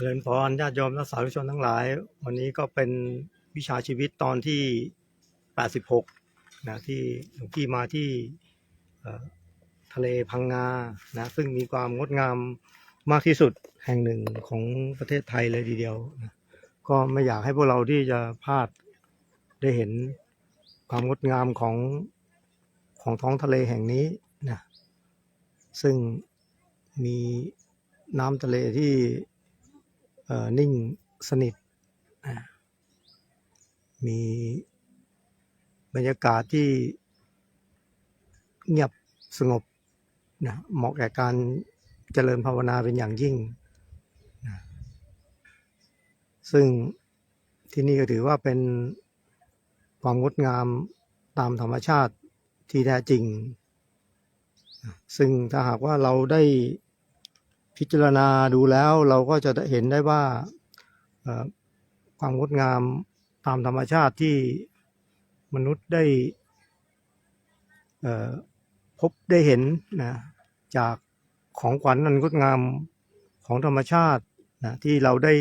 เจริญพรญาติโยมและสาธุชนทั้งหลาย วันนี้ก็เป็นวิชาชีวิตตอนที่ 86 นะที่หลวงพี่มาที่ทะเลพังงานะซึ่งมีความงดงามมากที่สุดแห่งหนึ่งของประเทศไทยเลยทีเดียวนะก็ไม่อยากให้พวกเราที่จะพลาดได้เห็นความงดงามของของท้องทะเลแห่งนี้นะซึ่งมีน้ำทะเลที่ นิ่งสนิท มีบรรยากาศที่เงียบสงบนะเหมาะแก่การเจริญภาวนาเป็นอย่างยิ่งนะซึ่งที่นี่ก็ถือว่าเป็นความงดงามตามธรรมชาติที่แท้จริง ซึ่งถ้าหากว่าเราได้ พิจารณาดูแล้วเราก็จะเห็นได้ว่าความงดงามตามธรรมชาติที่มนุษย์ได้พบได้เห็นนะจากของขวัญอันงดงามของธรรมชาตินะที่เราได้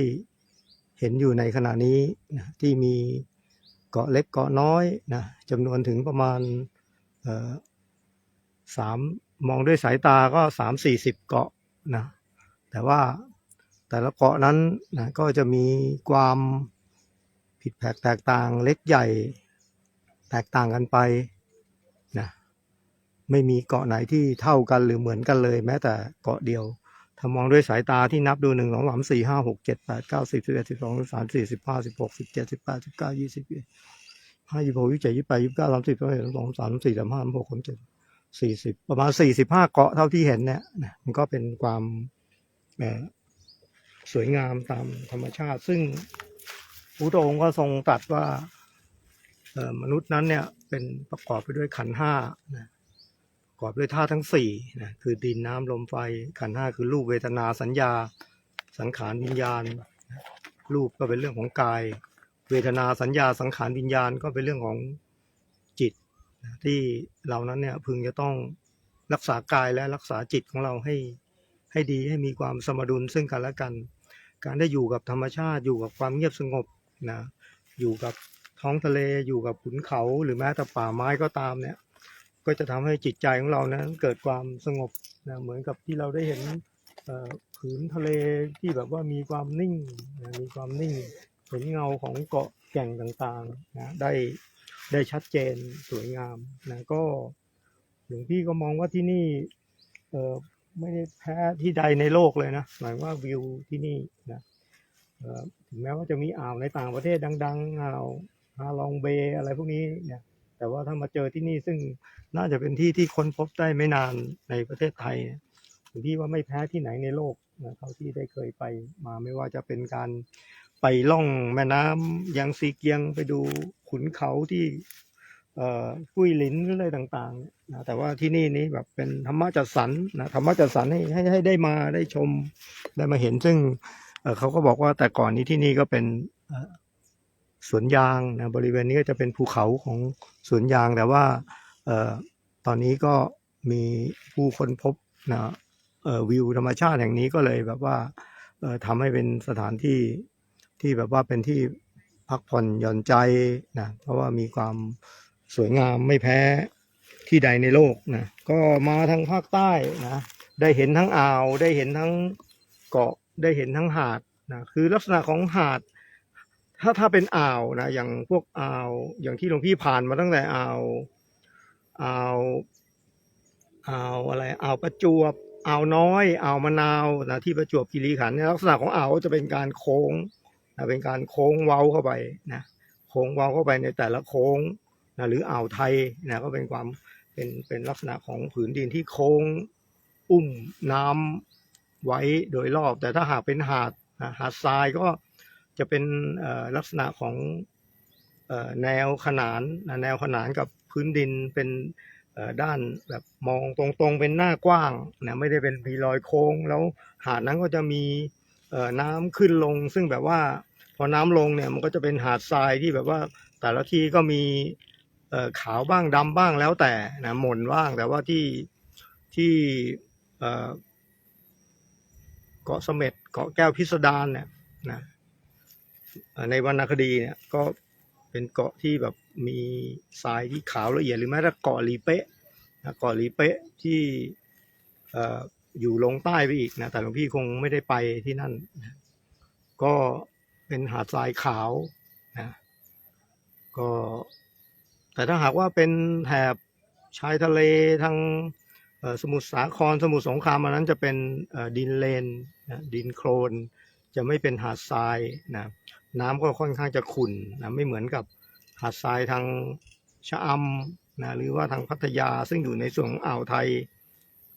เห็นอยู่ในขณะนี้นะที่มีเกาะเล็กเกาะน้อยนะจำนวนถึงประมาณสามมองด้วยสายตาก็สามสี่สิบเกาะนะ แต่ว่าแต่ละเกาะนั้นนะก็จะมีความผิดแผกแตกต่างเล็กใหญ่แตกต่างกันไปนะไม่มีเกาะไหนที่เท่ากันหรือเหมือนกันเลย แม้แต่เกาะเดียวถ้ามองด้วยสายตาที่นับดูหนึ่งสองสามสี่ห้าหกเจ็ดแปดเก้าสิบสิบเอ็ดสิบสองสิบสามสี่สิบห้าสิบหกสิบเจ็ดสิบแปดสิบเก้ายี่สิบห้ายี่สิบหกยี่สิบเจ็ดยี่สิบแปดยี่สิบเก้าสามสิบสามสิบสองสามสี่สามห้าสามหกสามเจ็ดสี่สิบประมาณสี่สิบห้าเกาะเท่าที่เห็นเนี่ยมันก็เป็นความ เอ่อสวยงามตามธรรมชาติ ซึ่งพระพุทธองค์ก็ทรงตรัสว่ามนุษย์นั้นเนี่ยเป็นประกอบไปด้วยขันห้านะประกอบด้วยธาตุทั้งสี่นะคือดินน้ำลมไฟขันห้าคือรูปเวทนาสัญญา สังขารวิญญาณ รูปก็เป็นเรื่องของกาย เวทนาสัญญาสังขารวิญญาณก็เป็นเรื่องของจิตที่เรานั้นเนี่ยพึงจะต้องรักษากายและรักษาจิตของเราให้ ให้ดีให้มีความสมดุลซึ่งกันและกัน การได้อยู่กับธรรมชาติอยู่กับความเงียบสงบนะอยู่กับท้องทะเลอยู่กับขุนเขาหรือแม้แต่ป่าไม้ก็ตามเนี่ยก็จะทำให้จิตใจของเรานั้นเกิดความสงบนะเหมือนกับที่เราได้เห็นผืนทะเลที่แบบว่ามีความนิ่งนะมีความนิ่งเห็นเงาของเกาะแก่งต่างๆนะได้ได้ชัดเจนสวยงามนะก็หลวงพี่ก็มองว่าที่นี่ ไม่ได้แพ้ที่ใดในโลกเลยนะ หมายว่าวิวที่นี่นะถึงแม้ว่าจะมีอ่าวในต่างประเทศดังๆอ่าวฮาลองเบย์อะไรพวกนี้เนี่ยแต่ว่าถ้ามาเจอที่นี่ซึ่งน่าจะเป็นที่ที่ค้นพบได้ไม่นานในประเทศไทยเนี่ยผมพี่ว่าไม่แพ้ที่ไหนในโลกนะเท่าที่ได้เคยไปมาไม่ว่าจะเป็นการไปล่องแม่น้ำยังซีเกียงไปดูขุนเขาที่ กุ้ยหลินหรืออะไรต่างๆนะแต่ว่าที่นี่นี้แบบเป็นธรรมะจัดสรรนะธรรมะจัดสรรให้ให้ให้ได้มาได้ชมได้มาเห็น ซึ่งเขาก็บอกว่าแต่ก่อนนี้ที่นี่ก็เป็นสวนยางนะบริเวณนี้ก็จะเป็นภูเขาของสวนยางแต่ว่าออตอนนี้ก็มีผู้คนพบนะวิวธรรมชาติแห่งนี้ก็เลยแบบว่าทำให้เป็นสถานที่ที่แบบว่าเป็นที่พักผ่อนหย่อนใจนะเพราะว่ามีความ สวยงามไม่แพ้ที่ใดในโลกนะก็มาทางภาคใต้นะได้เห็นทั้งอ่าวได้เห็นทั้งเกาะได้เห็นทั้งหาดนะคือลักษณะของหาด ถ้าถ้าเป็นอ่าวนะอย่างพวกอ่าวอย่างที่หลวงพี่ผ่านมาตั้งแต่อ่าวอ่าวอ่าวอะไรอ่าวประจวบอ่าวน้อยอ่าวมะนาวนะที่ประจวบคีรีขันธ์เนี่ยลักษณะของอ่าวจะเป็นการโค้งนะเป็นการโค้งเว้าเข้าไปนะโค้งเว้าเข้าไปในแต่ละโค้ง นะหรืออ่าวไทยนะก็เป็นความเป็นเป็นลักษณะของผืนดินที่โค้งอุ้มน้ำไว้โดยรอบ แต่ถ้าหากเป็นหาดนะหาดทรายก็จะเป็นลักษณะของอแนวขนานนะแนวขนานกับพื้นดินเป็นด้านแบบมองตรงๆเป็นหน้ากว้างนะไม่ได้เป็นพีรอยโค้ง แล้วหาดนั้นก็จะมีน้ำขึ้นลง ซึ่งแบบว่าพอน้ำลงเนี่ยมันก็จะเป็นหาดทรายที่แบบว่าแต่ละที่ก็มี ขาวบ้างดำบ้างแล้วแต่นะหม่นบ้างแต่ว่าที่ที่เกาะเสม็ดเกาะแก้วพิสดารเนี่ยนะเอ่อในวรรณคดีเนี่ยก็เป็นเกาะที่แบบมีทรายที่ขาวละเอียดหรือแม้แต่เกาะลีเป๊ะนะเกาะลีเป๊ะที่อ่อยู่ลงใต้ไปอีกนะแต่หลวงพี่คงไม่ได้ไปที่นั่นนะก็เป็นหาดทรายขาวนะก็ แต่ถ้าหากว่าเป็นแถบชายทะเลทางสมุทรสาครสมุทรสงครามอันนั้นจะเป็นดินเลนนะดินโคลนจะไม่เป็นหาดทรายนะน้ำก็ค่อนข้างจะขุ่นนะไม่เหมือนกับหาดทรายทางชะอำนะหรือว่าทางพัทยาซึ่งอยู่ในส่วนของอ่าวไทย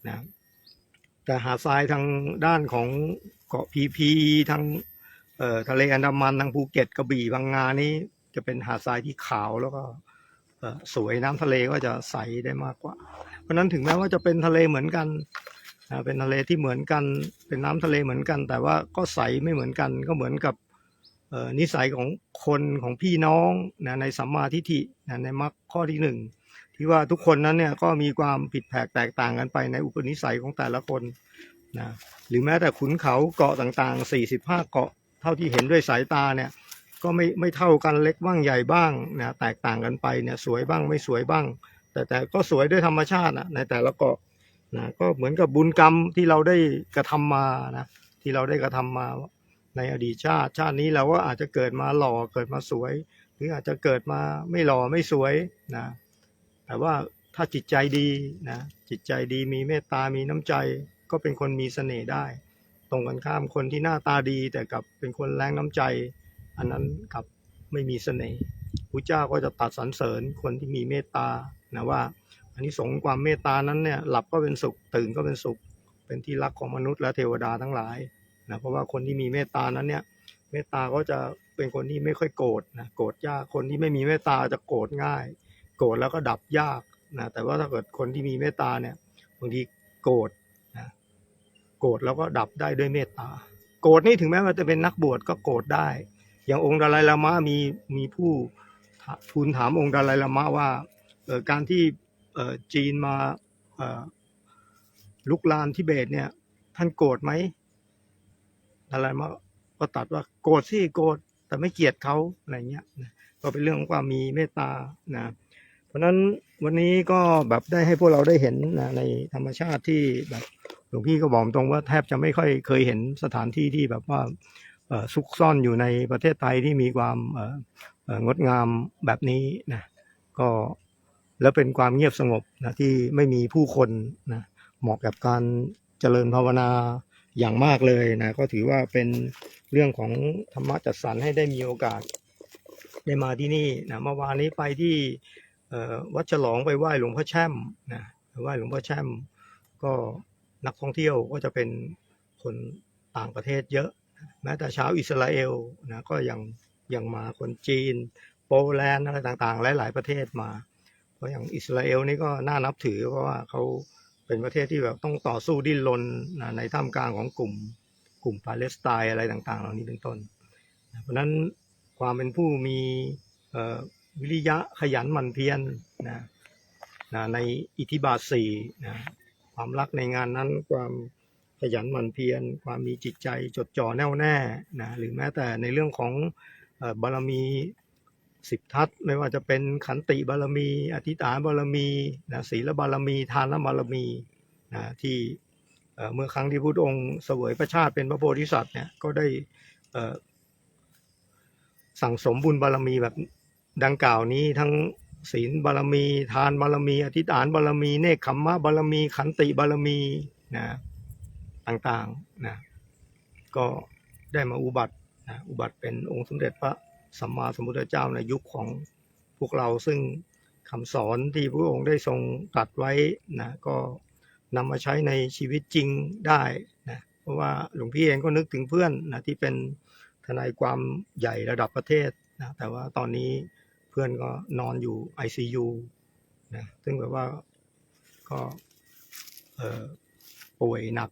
นะแต่หาดทรายทางด้านของเกาะพีพีทางทะเลอันดามันทางภูเก็ตกระบี่บางงานี้จะเป็นหาดทรายที่ขาวแล้วก็ สวยน้ำทะเลก็จะใสได้มากกว่า เพราะนั้นถึงแม้ว่าจะเป็นทะเลเหมือนกันเป็นทะเลที่เหมือนกันเป็นน้ำทะเลเหมือนกัน แต่ว่าก็ใสไม่เหมือนกันก็เหมือนกับนิสัยของคนของพี่น้องนะในสัมมาทิฏฐินะในมรรคข้อที่หนึ่งที่ว่าทุกคนนั้นเนี่ยก็มีความผิดแผกแตกต่างกันไปในอุปนิสัยของแต่ละคนนะหรือแม้แต่ขุนเขาเกาะต่างๆ 45 เกาะเท่าที่เห็นด้วยสายตาเนี่ย ก็ไม่ไม่เท่ากันเล็กบ้างใหญ่บ้างนะแตกต่างกันไปเนี่ยสวยบ้างไม่สวยบ้าง แต่แต่ก็สวยด้วยธรรมชาตินะในแต่ละเกาะนะก็เหมือนกับบุญกรรมที่เราได้กระทำมานะที่เราได้กระทำมาในอดีตชาติชาตินี้เราก็อาจจะเกิดมาหล่อเกิดมาสวย หรืออาจจะเกิดมาไม่หล่อไม่สวยนะแต่ว่าถ้าจิตใจดีนะจิตใจดีมีเมตตามีน้ำใจ ก็เป็นคนมีเสน่ห์ได้ ตรงกันข้ามคนที่หน้าตาดีแต่กับเป็นคนแรงน้ำใจ อันนั้นกับไม่มีเสน่ห์พระเจ้าก็จะตัดสรรเสริญคนที่มีเมตตานะว่าอันนี้สงส์ความเมตตานั้นเนี่ยหลับก็เป็นสุขตื่นก็เป็นสุข เป็นที่รักของมนุษย์และเทวดาทั้งหลายนะเพราะว่าคนที่มีเมตตานั้นเนี่ยเมตตาก็จะเป็นคนที่ไม่ค่อยโกรธนะโกรธยากคนที่ไม่มีเมตตาจะโกรธง่าย โกรธแล้วก็ดับยากนะแต่ว่าถ้าเกิดคนที่มีเมตตาเนี่ยบางทีโกรธนะโกรธแล้วก็ดับได้ด้วยเมตตา โกรธนี่ถึงแม้ว่าจะเป็นนักบวชก็โกรธได้ อย่างองค์ดาไลลามะมีมีผู้ทูลถามองค์ดาไลลามะว่าการที่จีนมาลุกลานทิเบตเนี่ย ท่านโกรธไหมดาไลลามะก็ตัดว่าโกรธสิโกรธแต่ไม่เกลียดเขาอะไรเงี้ยก็เป็นเรื่องของความมีเมตตานะเพราะฉะนั้นวันนี้ก็แบบได้ให้พวกเราได้เห็นนะในธรรมชาติที่แบบหลวงพี่ก็บอกตรงว่าแทบจะไม่ค่อยเคยเห็นสถานที่ที่แบบว่า ซุกซ่อนอยู่ในประเทศไทยที่มีความงดงามแบบนี้นะก็แล้วเป็นความเงียบสงบนะที่ไม่มีผู้คนนะเหมาะกับการเจริญภาวนาอย่างมากเลยนะก็ถือว่าเป็นเรื่องของธรรมะจัดสรรให้ได้มีโอกาสได้มาที่นี่นะเมื่อวานนี้ไปที่วัดฉลองไปไหว้หลวงพ่อแช่มนะไหว้หลวงพ่อแช่มก็นักท่องเที่ยวก็จะเป็นคนต่างประเทศเยอะ แม้แต่ชาวอิสราเอลนะก็ยังยังมาคนจีน โปแลนด์อะไรต่างๆ หลาย ๆประเทศมา เพราะอย่างอิสราเอลนี่ก็น่านับถือเพราะว่าเขาเป็นประเทศที่แบบต้องต่อสู้ดิ้นรนนะในท่ามกลางของกลุ่มกลุ่มปาเลสไตน์อะไรต่างๆ เหล่านี้เป็นต้น เพราะนั้นความเป็นผู้มีวิริยะขยันหมั่นเพียรนะนะในอิทธิบาทสี่นะความรักในงานนั้นความ ขยันหมั่นเพียรความมีจิตใจจดจ่อแน่วแน่นะหรือแม้แต่ในเรื่องของอบารมีสิบทัศไม่ว่าจะเป็นขันติบารมี อธิษฐานบารมีนะศีลบารมี ทานบารมีนะที่เอ่อเมื่อครั้งที่พุทธองค์เสวยพระชาติเป็นพระโพธิสัตว์เนี่ยก็ได้สั่งสมบุญบารมีแบบดังกล่าวนี้ทั้งศีลบารมี ทานบารมี อธิษฐานบารมี เนคขมมะบารมี ขันติบารมีนะ ต่างๆนะก็ได้มาอุบัตินะอุบัติเป็นองค์สมเด็จพระสัมมาสัมพุทธเจ้าในยุคของพวกเราซึ่งคำสอนที่พระองค์ได้ทรงตรัสไว้นะก็นำมาใช้ในชีวิตจริงได้นะเพราะว่าหลวงพี่เองก็นึกถึงเพื่อนนะที่เป็นทนายความใหญ่ระดับประเทศนะแต่ว่าตอนนี้เพื่อนก็นอนอยู่ ICU นะซึ่งแบบว่าก็เออป่วยหนัก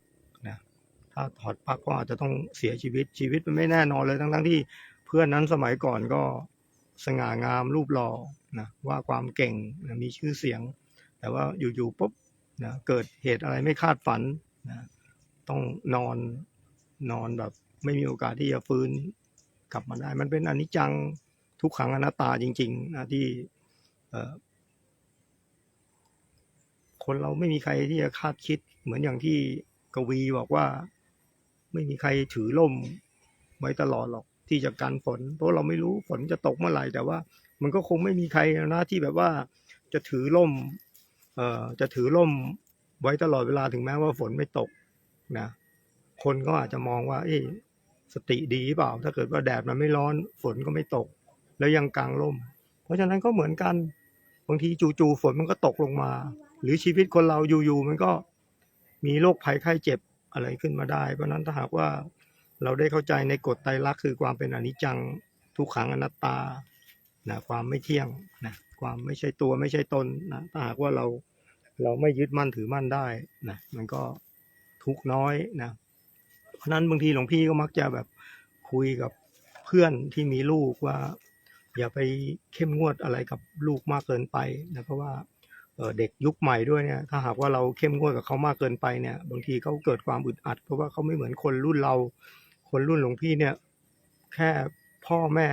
ถ้าถอดปลั๊กก็อาจจะต้องเสียชีวิตชีวิตมันไม่แน่นอนเลยทั้งทั้งๆที่เพื่อนนั้นสมัยก่อนก็สง่างามรูปหล่อนะว่าความเก่งนะมีชื่อเสียง แต่ว่าอยู่ๆปุ๊บนะเกิดเหตุอะไรไม่คาดฝันนะต้องนอนนอนแบบ ไม่มีโอกาสที่จะฟื้นกลับมาได้ มันเป็นอนิจจังทุกขังอนัตตาจริงๆนะที่เอ่อคนเราไม่มีใครที่จะคาดคิดเหมือนอย่างที่กวีบอกว่า ไม่มีใครถือร่มไว้ตลอดหรอกที่จะกันฝน เพราะเราไม่รู้ฝนจะตกเมื่อไหร่แต่ว่า มันก็คงไม่มีใครนะที่แบบว่าจะถือร่มเอ่อจะถือร่มไว้ตลอดเวลาถึงแม้ว่าฝนไม่ตกนะคนก็อาจจะมองว่า เอ๊สติดีเปล่า ถ้าเกิดว่าแดดมันไม่ร้อนฝนก็ไม่ตก แล้วยังกลางร่ม เพราะฉะนั้นก็เหมือนกันบางทีจู่ๆฝนมันก็ตกลงมา หรือชีวิตคนเราอยู่ๆมันก็มีโรคภัยไข้เจ็บ อะไรขึ้นมาได้ เพราะนั้นถ้าหากว่าเราได้เข้าใจในกฎไตรลักษณ์คือความเป็นอนิจจังทุกขังอนัตตานะความไม่เที่ยงนะความไม่ใช่ตัวไม่ใช่ตนนะถ้าหากว่าเราเราไม่ยึดมั่นถือมั่นได้นะมันก็ทุกน้อยนะเพราะนั้นบางทีหลวงพี่ก็มักจะแบบคุยกับเพื่อนที่มีลูกว่า อย่าไปเข้มงวดอะไรกับลูกมากเกินไปนะเพราะว่า เด็กยุคใหม่ด้วยเนี่ยถ้าหากว่าเราเข้มงวดกับเขามากเกินไปเนี่ย บางทีเขาเกิดความอึดอัด เพราะว่าเขาไม่เหมือนคนรุ่นเรา คนรุ่นหลวงพี่เนี่ย แค่พ่อแม่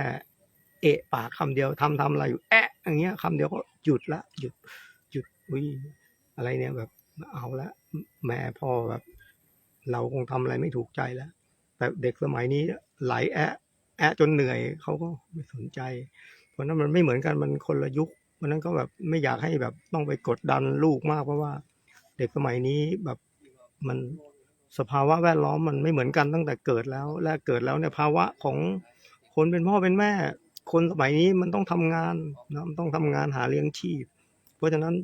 เอะปากคำเดียวทำทำอะไรอยู่แอะอย่างเงี้ยคำเดียวก็หยุดละหยุดหยุดอุ้ยอะไรเนี่ยแบบเอาละแม่พ่อแบบ เราคงทำอะไรไม่ถูกใจแล้วแต่เด็กสมัยนี้ไหลแอะ แอะจนเหนื่อยเขาก็ไม่สนใจ เพราะนั้นมันไม่เหมือนกันมันคนละยุค เพราะนั้นก็แบบไม่อยากให้แบบต้องไปกดดันลูกมากเพราะว่า เด็กสมัยนี้แบบมันสภาวะแวดล้อมมันไม่เหมือนกันตั้งแต่เกิดแล้ว และเกิดแล้วเนี่ยภาวะของคนเป็นพ่อเป็นแม่ คนสมัยนี้มันต้องทำงานนะมันต้องทำงานหาเลี้ยงชีพ เพราะฉะนั้น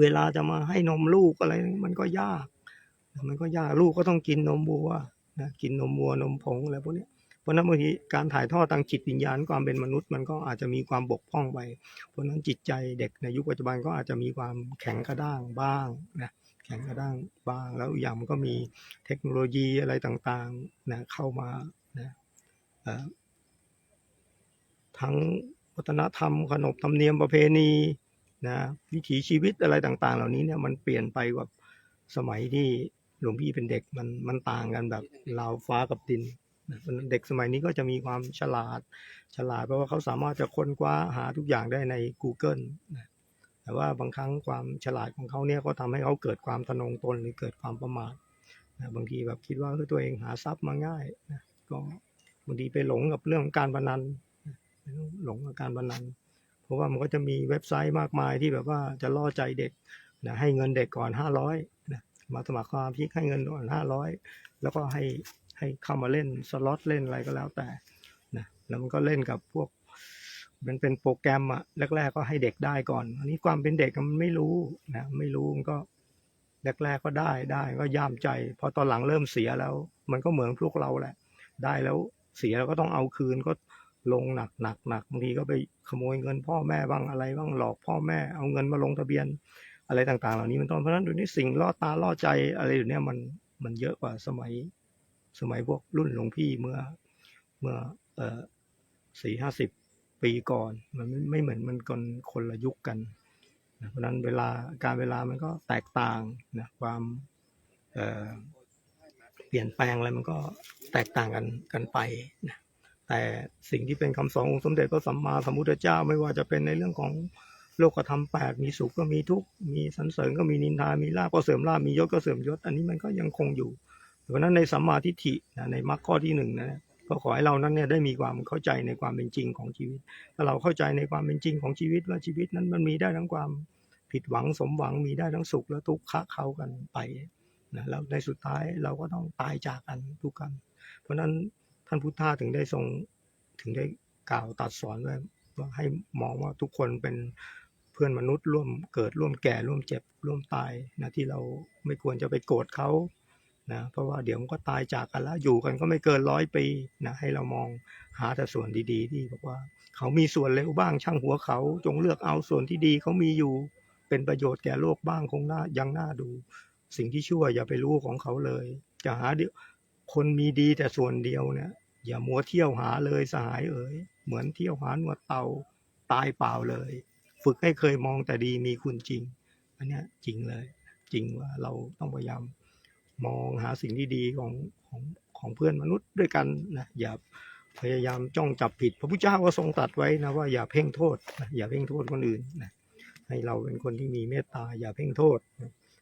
เวลาจะมาให้นมลูกอะไรมันก็ยาก มันก็ยากลูกก็ต้องกินนมวัวนะกินนมวัวนมผงอะไรพวกนี้เราะนั้นบางทีการถ่ายทอดทางจิตวิญญาณความเป็นมนุษย์มันก็อาจจะมีความบกพร่องไป เพราะนั้นจิตใจเด็กในยุคปัจจุบันก็อาจจะมีความแข็งกระด้างบ้างนะแข็งกระด้างบ้าง แล้วอย่างมันก็มีเทคโนโลยีอะไรต่างๆนะเข้ามานะทั้งวัฒนธรรมขนบธรรมเนียมประเพณีนะวิถีชีวิตอะไรต่าง ๆ เหล่านี้เนี่ยมันเปลี่ยนไปกว่าสมัยที่หลวงพี่เป็นเด็กมันมันต่างกันแบบราวฟ้ากับดิน เด็กสมัยนี้ก็จะมีความฉลาดฉลาดเพราะว่าเขาสามารถจะค้นคว้าหาทุกอย่างได้ใน Google นะแต่ว่าบางครั้งความฉลาดของเขาเนี่ยก็ทำให้เขาเกิดความทะนงตนหรือเกิดความประมาทนะบางทีแบบคิดว่าตัวเองหาทรัพย์มาง่ายนะก็บางทีไปหลงกับเรื่องการพนันนหลงกับการพนัน เพราะว่ามันก็จะมีเว็บไซต์มากมายที่แบบว่าจะล่อใจเด็กนะให้เงินเด็กก่อน 500นะมาสมัครความพิกให้เงินก่อน500 แล้วก็ให้ ให้เข้ามาเล่นสล็อตเล่นอะไรก็แล้วแต่นะแล้วมันก็เล่นกับพวก มันเป็นโปรแกรมอะแรก ๆ ก็ให้เด็กได้ก่อน อันนี้ความเป็นเด็กมันไม่รู้นะไม่รู้มันก็แรกๆก็ได้ได้ก็ย่ามใจ พอตอนหลังเริ่มเสียแล้ว มันก็เหมือนพวกเราแหละ ได้แล้วเสียแล้วก็ต้องเอาคืนก็ลงหนักหนักหนักบางทีก็ไปขโมยเงินพ่อแม่บ้างอะไรบ้างหลอกพ่อแม่เอาเงินมาลงทะเบียนอะไรต่างๆ เหล่านี้มันต้นเพราะฉะนั้นดูนี้สิ่งล่อตาล่อใจอะไรอยู่เนี่ยมันมันเยอะกว่าสมัย สมัยพวกรุ่นหลวงพี่เมื่อเมื่อเออสี่ห้าสิบปีก่อน มันไม่ไม่เหมือนมันคนคนละยุคกันนะเพราะนั้นเวลาการเวลามันก็แตกต่างนะความเเปลี่ยนแปลงอะไรมันก็แตกต่างกันกันไปนะแต่สิ่งที่เป็นคำสอนองค์สมเด็จพระสัมมาสัมพุทธเจ้าไม่ว่าจะเป็นในเรื่องของโลกธรรมแปดมีสุขก็มีทุกข์มีสรรเสริญก็มีนินทา มีลาภก็เสริมลาภมียศก็เสริมยศ อันนี้มันก็ยังคงอยู่ เพราะนั้นในสัมมาทิฏฐินะในมรรคข้อที่หนึ่งนะก็ขอให้เรานั้นเนี่ยได้มีความเข้าใจในความเป็นจริงของชีวิต ถ้าเราเข้าใจในความเป็นจริงของชีวิตว่าชีวิตนั้นมันมีได้ทั้งความผิดหวังสมหวังมีได้ทั้งสุขและทุกข์คะเข้ากันไปนะแล้วในสุดท้ายเราก็ต้องตายจากกันทุกกัน เพราะฉะนั้นท่านพุทธาถึงได้ทรงถึงได้กล่าวตัดสอนไว้ว่าให้มองว่าทุกคนเป็นเพื่อนมนุษย์ร่วมเกิดร่วมแก่ร่วมเจ็บร่วมตายนะที่เราไม่ควรจะไปโกรธเขา นะเพราะว่าเดี๋ยวมันก็ตายจากกันแล้วอยู่กันก็ไม่เกินร้อยปีนะให้เรามองหาแต่ส่วนดีๆ ที่บอกว่า เขามีส่วนเลวบ้างช่างหัวเขา จงเลือกเอาส่วนที่ดีเขามีอยู่เป็นประโยชน์แก่โลกบ้างคงน่ายังน่าดู สิ่งที่ชั่วอย่าไปรู้ของเขาเลย จะหาเดียวคนมีดีแต่ส่วนเดียวเนี่ยอย่ามัวเที่ยวหาเลยสหายเอ๋ยเหมือนเที่ยวหาหนวดเตาตายเปล่าเลย ฝึกให้เคยมองแต่ดีมีคุณจริงอันนี้จริงเลย จริงว่าเราต้องพยายาม มองหาสิ่งที่ดีของของของเพื่อนมนุษย์ด้วยกันนะอย่าพยายามจ้องจับผิด พระพุทธเจ้าก็ทรงตรัสไว้นะว่าอย่าเพ่งโทษนะอย่าเพ่งโทษคนอื่นนะให้เราเป็นคนที่มีเมตตาอย่าเพ่งโทษ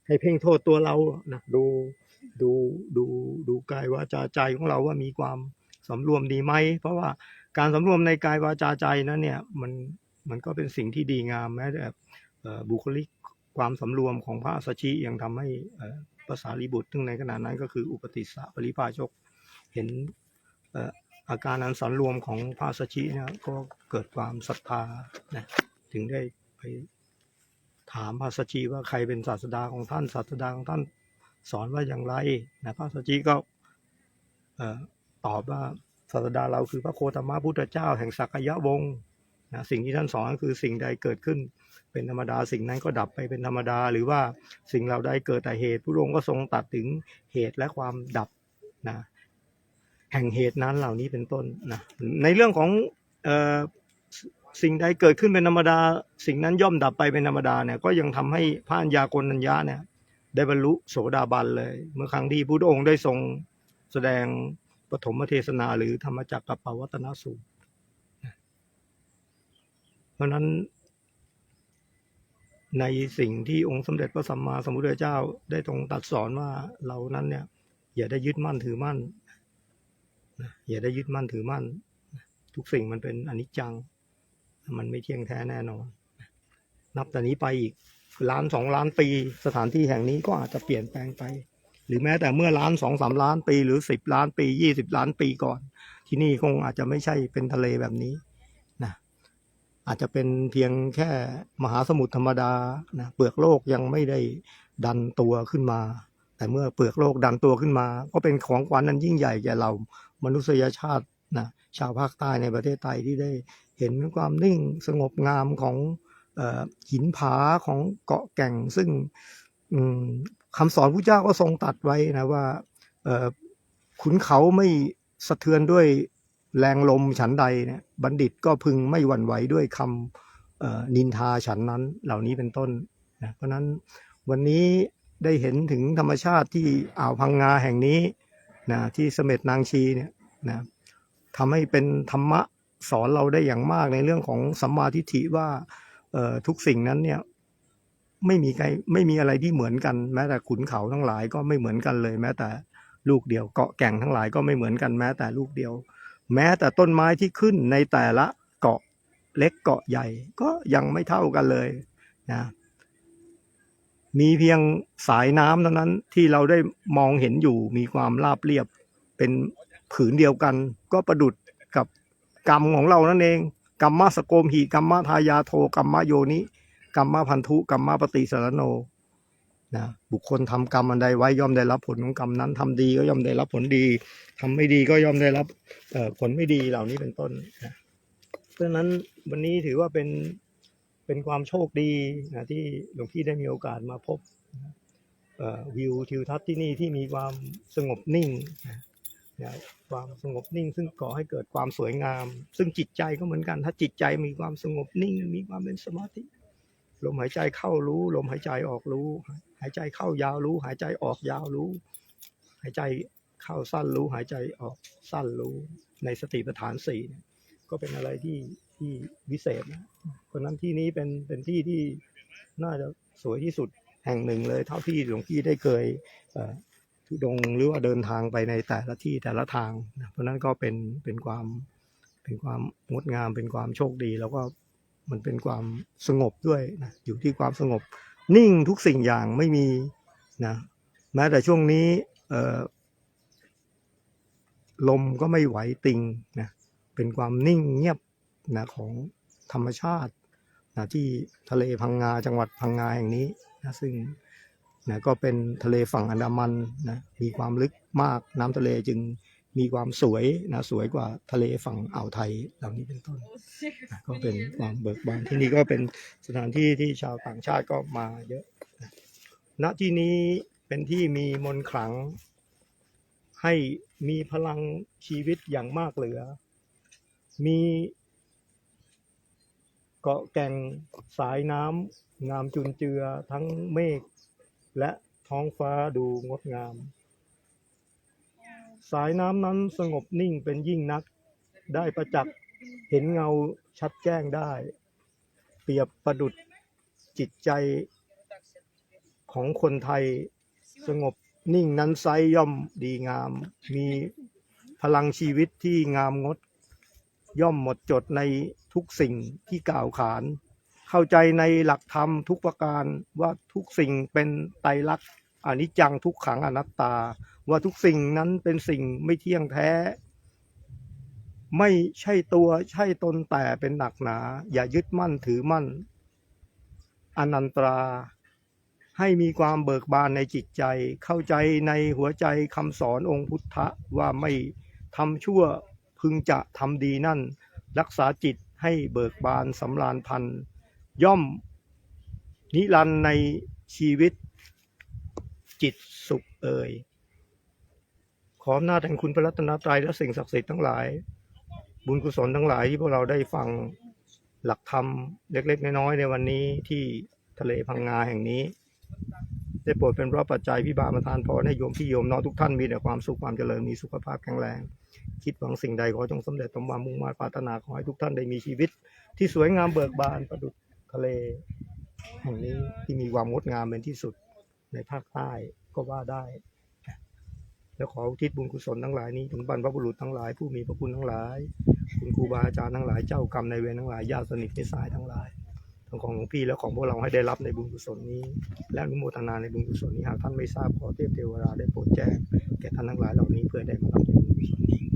ให้เพ่งโทษตัวเรานะดูดูดูดูกายวาจาใจของเราว่ามีความสำรวมดีไหมเพราะว่าการสำรวมในกายวาจาใจนั้นเนี่ยมันมันก็เป็นสิ่งที่ดีงามแม้แต่บุคลิกความสำรวมของพระสัชชียังทำให้อ่อ ภาษาลีบุตรซึ่งในขณะนั้นก็คืออุปติสสะปริพาชกเห็นอาการอันสันรวมของพระสชินี่ยก็เกิดความศรัทธานะถึงได้ไปถามพระสชชีว่าใครเป็นศาสดาของท่านศาสดาของท่านสอนว่าอย่างไรนะพระสชชีก็ตอบว่าศาสดาเราคือพระโคตมะพุทธเจ้าแห่งสักยะวงศ์นะสิ่งที่ท่านสอนก็คือสิ่งใดเกิดขึ้น เป็นธรรมดา สิ่งนั้นก็ดับไปเป็นธรรมดา หรือว่าสิ่งเราใดเกิดแต่เหตุพระองค์ก็ทรงตัดถึงเหตุและความดับนะแห่งเหตุนั้นเหล่านี้เป็นต้นนะในเรื่องของออสิ่งใดเกิดขึ้นเป็นธรรมดา สิ่งนั้นย่อมดับไปเป็นธรรมดาเนี่ยก็ยังทำให้พระัญญาโกณัญญาเนี่ยได้บรรลุโสดาบันเลย เมื่อครั้งที่พระองค์ได้ทรงแสดงปฐมเทศนาหรือธรรมจักรกับปวัตนสูตรเพราะนั้น ในสิ่งที่องค์สมเด็จพระสัมมาสัมพุทธเจ้า ได้ทรงตัดสอนว่าเรานั้นเนี่ย อย่าได้ยึดมั่นถือมั่นนะอย่าได้ยึดมั่นถือมั่น ทุกสิ่งมันเป็นอนิจจัง มันไม่เที่ยงแท้แน่นอน นับแต่นี้ไปอีกล้านสองล้านปี สถานที่แห่งนี้ก็อาจจะเปลี่ยนแปลงไป หรือแม้แต่เมื่อล้านสองสามล้านปี หรือสิบล้านปียี่สิบล้านปีก่อน ที่นี่คงอาจจะไม่ใช่เป็นทะเลแบบนี้ อาจจะเป็นเพียงแค่มหาสมุทรธรรมดานะเปลือกโลกยังไม่ได้ดันตัวขึ้นมา แต่เมื่อเปลือกโลกดันตัวขึ้นมา ก็เป็นของขวัญนั้นยิ่งใหญ่แก่เรามนุษยชาตินะชาวภาคใต้ในประเทศไทยที่ได้เห็นความนิ่งสงบงามของหินผาของเกาะแก่ง ซึ่งคำสอนพระเจ้าก็ทรงตัดไว้นะว่าขุนเขาไม่สะเทือนด้วย แรงลมฉันใดเนี่ยบัณฑิตก็พึงไม่หวั่นไหวด้วยคำนินทาฉันนั้นเหล่านี้เป็นต้นนะเพราะนั้นวันนี้ได้เห็นถึงธรรมชาติที่อ่าวพังงาแห่งนี้นะที่เสม็ดนางชีเนี่ยนะทำให้เป็นธรรมะสอนเราได้อย่างมากในเรื่องของสัมมาทิฏฐิว่าทุกสิ่งนั้นเนี่ยไม่มีใครไม่มีอะไรที่เหมือนกัน แม้แต่ขุนเขาทั้งหลายก็ไม่เหมือนกันเลย แม้แต่ลูกเดียวเกาะแก่งทั้งหลายก็ไม่เหมือนกันแม้แต่ลูกเดียว แม้แต่ต้นไม้ที่ขึ้นในแต่ละเกาะเล็กเกาะใหญ่ก็ยังไม่เท่ากันเลยนะมีเพียงสายน้ำเท่านั้นที่เราได้มองเห็นอยู่มีความราบเรียบเป็นผืนเดียวกัน ก็ประดุดกับกรรมของเรานั่นเองกรรมะสโกมหีกรรมะทายาโทกรรมะโยนิกรรมะพันธุกรรมะปฏิสารโน นะบุคคลทำกรรมอันใดไว้ย่อมได้รับผลของกรรมนั้นทำดีก็ย่อมได้รับผลดีทำไม่ดีก็ย่อมได้รับผลไม่ดีเหล่านี้เป็นต้นนะเพราะฉะนั้นวันนี้ถือว่าเป็นเป็นความโชคดีนะที่หลวงพี่ได้มีโอกาสมาพบนะวิวทิวทัศน์ที่นี่ที่มีความสงบนิ่งนะความสงบนิ่ง ซึ่งก่อให้เกิดความสวยงาม ซึ่งจิตใจก็เหมือนกัน ถ้าจิตใจมีความสงบนิ่ง มีความเป็นสมาธิ ลมหายใจเข้ารู้ ลมหายใจออกรู้ หายใจเข้ายาวรู้ หายใจออกยาวรู้ หายใจเข้าสั้นรู้ หายใจออกสั้นรู้ ในสติปัฏฐานสี่เนี่ยก็เป็นอะไรที่ที่วิเศษนะเพราะนั้นที่นี้เป็นเป็นที่ที่น่าจะสวยที่สุดแห่งหนึ่งเลย เท่าที่หลวงพี่ได้เคยอ่อทุดงหรือว่าเดินทางไปในแต่ละที่แต่ละทางนะเพราะนั้นก็เป็นเป็นความเป็นความงดงามเป็นความโชคดี แล้วก็ มันเป็นความสงบด้วยนะอยู่ที่ความสงบ นิ่งทุกสิ่งอย่างไม่มีนะแม้แต่ช่วงนี้ลมก็ไม่ไหวติงนะเป็นความนิ่งเงียบนะของธรรมชาตินะที่ทะเลพังงาจังหวัดพังงาแห่งนี้นะซึ่งนะก็เป็นทะเลฝั่งอันดามันนะมีความลึกมากน้ำทะเลจึง มีความสวยนะสวยกว่าทะเลฝั่งอ่าวไทยเหล่านี้เป็นต้นนะก็เป็นความเบิกบานที่นี่ก็เป็นสถานที่ที่ชาวต่างชาติก็มาเยอะนะณที่นี้เป็นที่มีมนต์ขลัง ให้มีพลังชีวิตอย่างมากเหลือ มีเกาะแก่งสายน้ำงามจุนเจือทั้งเมฆและท้องฟ้าดูงดงาม สายน้ำนั้นสงบนิ่งเป็นยิ่งนัก ได้ประจักษ์เห็นเงาชัดแจ้งได้ เปรียบประดุดจิตใจของคนไทยสงบนิ่งนั้นไซย่อมดีงาม มีพลังชีวิตที่งามงด ย่อมหมดจดในทุกสิ่งที่กล่าวขาน เข้าใจในหลักธรรมทุกประการว่าทุกสิ่งเป็นไตรลักษณ์อนิจจังทุกขังอนัตตา ว่าทุกสิ่งนั้นเป็นสิ่งไม่เที่ยงแท้ ไม่ใช่ตัวใช่ตนแต่เป็นหนักหนา อย่ายึดมั่นถือมั่น อนันตรา ให้มีความเบิกบานในจิตใจ เข้าใจในหัวใจคำสอนองค์พุทธะว่าไม่ทำชั่วพึงจะทำดีนั่น รักษาจิตให้เบิกบานสำราญพันย่อม นิรันในชีวิตจิตสุขเอ่ย ออำนาจแห่งคุณพระรัตนตรัยและสิ่งศักดิ์สิทธิ์ทั้งหลาย บุญกุศลทั้งหลายที่พวกเราได้ฟังหลักธรรมเล็ก ๆ น้อยๆในวันนี้ที่ทะเลพังงาแห่งนี้ ได้โปรดเป็นพระปัจจัยพิบาลประทานพรให้โยมพี่โยมน้องทุกท่านมีแต่ความสุขความเจริญมีสุขภาพแข็งแรง คิดหวังสิ่งใดขอจงสำเร็จสมความมุ่งมา่ปรารถนาขอให้ทุกท่านได้มีชีวิต ที่สวยงามเบิกบานประดุจทะเลแห่งนี้ที่มีความงดงามเป็นที่สุดในภาคใต้ก็ว่าได้ แล้วขออุทิศบุญกุศลทั้งหลายนี้ถึงบรรพบุรุษทั้งหลายผู้มีพระคุณทั้งหลาย คุณครูบาอาจารย์ทั้งหลายเจ้ากรรมในเวรทั้งหลายญาติสนิทมิตรสายทั้งหลายทั้งของหลวงพี่และของพวกเราให้ได้รับในบุญกุศลนี้ และอนุโมทนาในบุญกุศลนี้หากท่านไม่ทราบขอเทพเทวดาได้โปรดแจ้งแก่ท่านทั้งหลายเหล่านี้เพื่อได้มารับในบุญกุศลนี้